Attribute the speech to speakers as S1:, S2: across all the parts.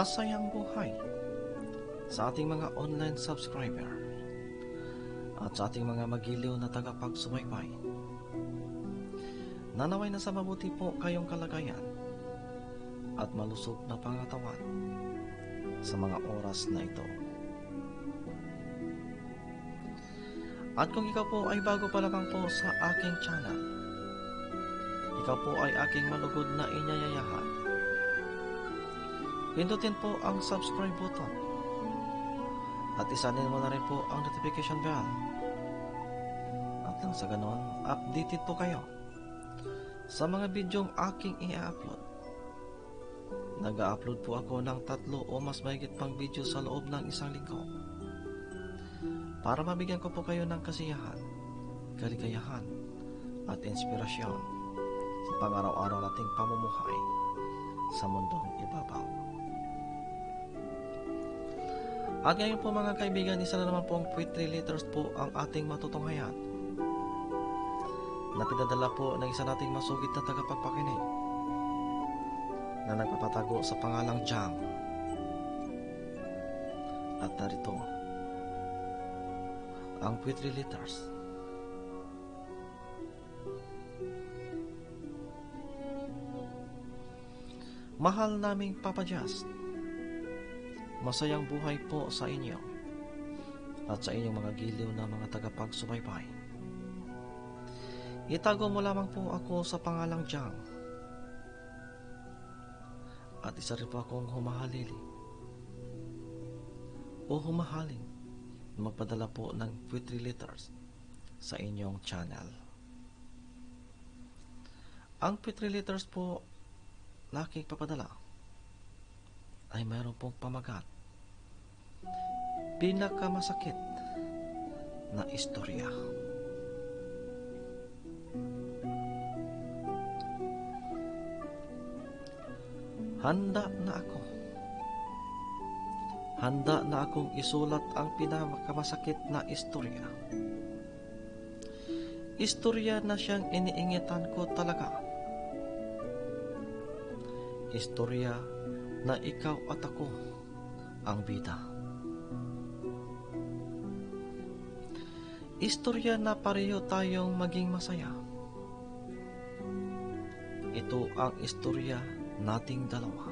S1: masayang buhay sa ating mga online subscriber at sa ating mga magiliw na tagapagsubaybay. Nanaway na sa mabuti po kayong kalagayan at malusog na pangatawan sa mga oras na ito. At kung ikaw po ay bago pa lamang po sa aking channel, ikaw po ay aking malugod na inyayayahan. Pindutin po ang subscribe button at isanin mo na rin po ang notification bell. At nang sa ganon, updated po kayo sa mga bidyong aking i-upload. Nag-upload po ako ng tatlo o mas mahigit pang video sa loob ng isang linggo para mabigyan ko po kayo ng kasiyahan, kaligayahan at inspirasyon sa pang-araw-araw nating pamumuhay sa mundong ibabaw. At ngayon po mga kaibigan, isa na naman po ang poetry letters po ang ating matutunghayan na pinadala po ng isa nating masugid na tagapagpakinig na nagpapatago sa pangalang Jang. At narito, ang poetry letters. Mahal naming Papa Just, masayang buhay po sa inyo at sa inyong mga giliw na mga tagapagsubaybay. Itago mo lamang po ako sa pangalang Jang at isa rin po akong humahalili o humahaling na magpadala po ng poetry letters sa inyong channel. Ang poetry letters po na aking papadala ay mayroon pong pamagat. Pinakamasakit na istorya. Handa na ako. Handa na akong isulat ang pinakamasakit na istorya. Istorya na siyang iniingitan ko talaga. Istorya na ikaw at ako ang bida. Istorya na pareho tayong maging masaya. Ito ang istorya nating dalawa.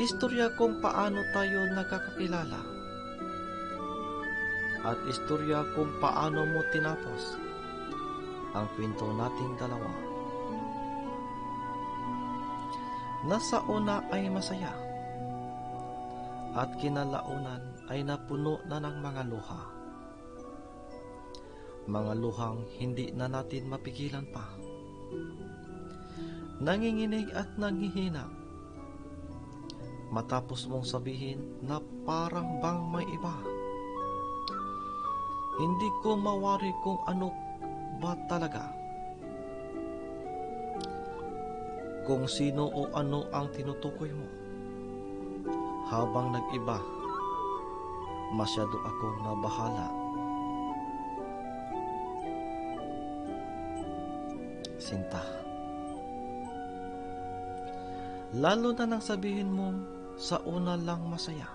S1: Istorya kung paano tayo nagkakakilala. At istorya kung paano mo tinapos ang kwento nating dalawa. Nasa una ay masaya at kinalaunan ay napuno na ng mga luha. Mga luhang hindi na natin mapigilan pa nanginginig at nanghihina. Matapos mong sabihin na parang bang may iba. Hindi ko mawari kung ano ba talaga. Kung sino o ano ang tinutukoy mo. Habang nag-iba, masyado akong nabahala. Sinta. Lalo na nang sabihin mo sa una lang masaya.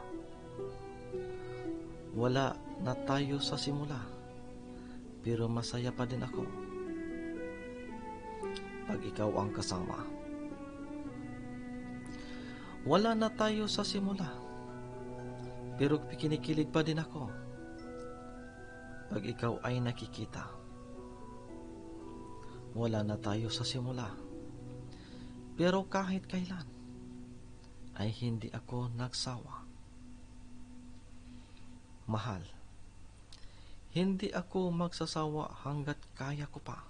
S1: Wala na tayo sa simula, pero masaya pa din ako pag ikaw ang kasama. Wala na tayo sa simula, pero kinikilig pa din ako pag ikaw ay nakikita. Wala na tayo sa simula, pero kahit kailan ay hindi ako nagsawa. Mahal, hindi ako magsasawa hanggat kaya ko pa.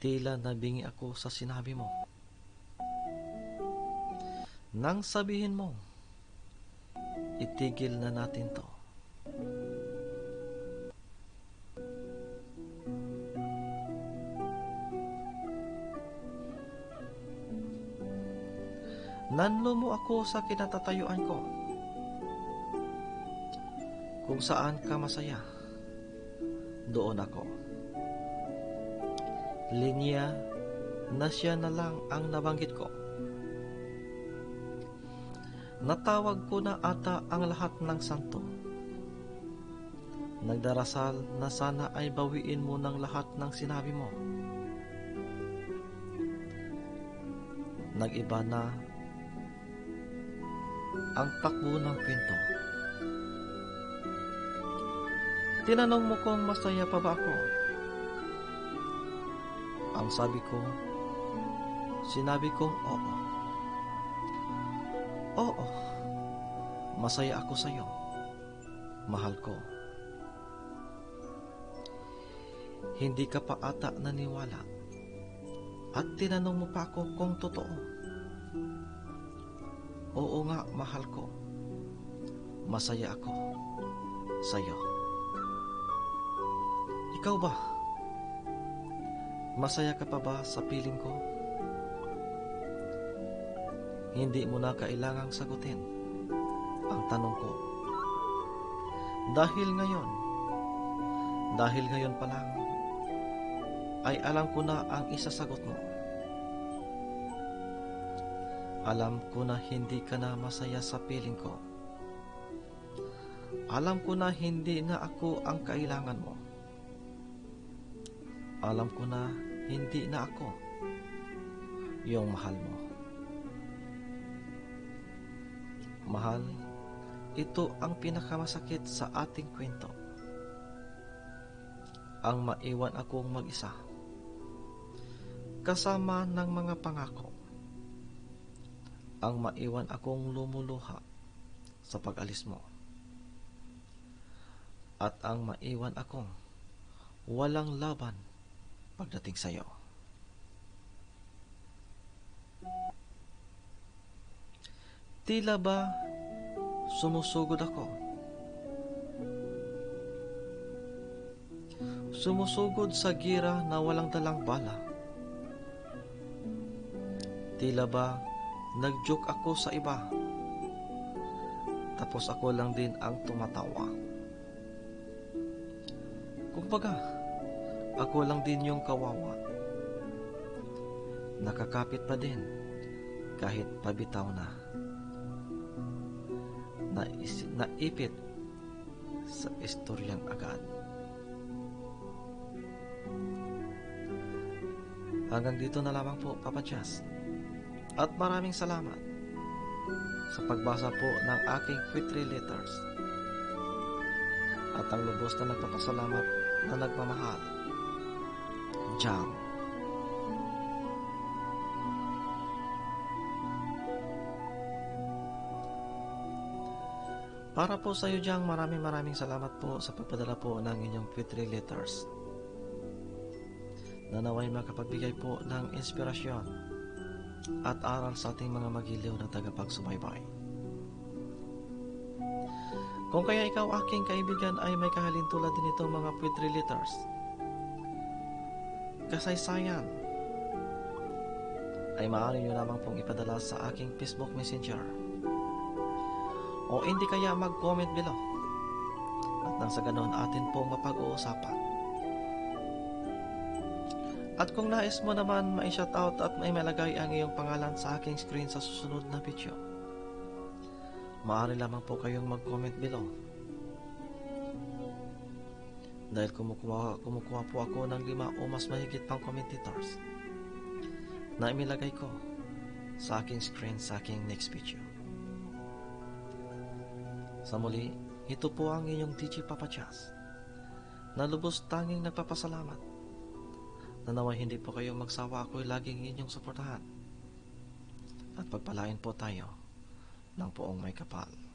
S1: Tila nabingi ako sa sinabi mo. Nang sabihin mo, itigil na natin to. Nanlo mo ako sa kinatatayuan ko. Kung saan ka masaya, doon ako. Linya na siya na lang ang nabanggit ko. Natawag ko na ata ang lahat ng santo. Nagdarasal na sana ay bawiin mo ng lahat ng sinabi mo. Nag-iba na ang takbo ng kwento. Tinanong mo kung masaya pa ba ako. Ang sabi ko, sinabi kong oo. Oo, masaya ako sa iyo. Mahal ko. Hindi ka pa ata naniwala. At tinanong mo pa ako kung totoo. Oo nga, mahal ko. Masaya ako sa iyo. Ikaw ba? Masaya ka pa ba sa piling ko? Hindi mo na kailangang sagutin ang tanong ko. Dahil ngayon, dahil ngayon pa lang, ay alam ko na ang isasagot mo. Alam ko na hindi ka na masaya sa piling ko. Alam ko na hindi na ako ang kailangan mo. Alam ko na hindi na ako yung mahal mo. Mahal, ito ang pinakamasakit sa ating kwento. Ang maiwan akong mag-isa. Kasama ng mga pangako. Ang maiwan akong lumuluha sa pag-alis mo. At ang maiwan akong walang laban pagdating sa iyo. Tila ba sumusugod ako? Sumusugod sa gira na walang dalang bala. Tila ba nag-joke ako sa iba? Tapos ako lang din ang tumatawa. Kumbaga, ako lang din yung kawawa. Nakakapit pa din kahit pabitaw na. Nais, naipit sa istoryang agad. Hanggang dito na lamang po, Papa Jazz. At maraming salamat sa pagbasa po ng aking Q3 letters. At ang lubos na nagpapasalamat na nagmamahal. Jam. Para po sa iyo Jang, maraming maraming salamat po sa pagpadala po ng inyong Q3 letters. Nanaway makapagbigay po ng inspirasyon at aral sa ating mga magiliw na tagapagsubaybay. Kung kaya ikaw aking kaibigan ay may kahalintulad din ito mga Q3 letters, kasaysayan, ay maaari nyo lamang pong ipadala sa aking Facebook Messenger o hindi kaya mag-comment below at nang sa ganoon atin pong mapag-uusapan. At kung nais mo naman ma-shoutout at may malagay ang iyong pangalan sa aking screen sa susunod na video, maaari lamang po kayong mag-comment below. Dahil kumukuha, kumukuha po ako ng lima o mas mahigit pang commentators na imilagay ko sa aking screen sa aking next video. Sa muli, ito po ang inyong DJ Papa Chas. Na lubos tanging nagpapasalamat. Na naway hindi po kayong magsawa ako'y laging inyong suportahan. At pagpalain po tayo ng poong may kapal.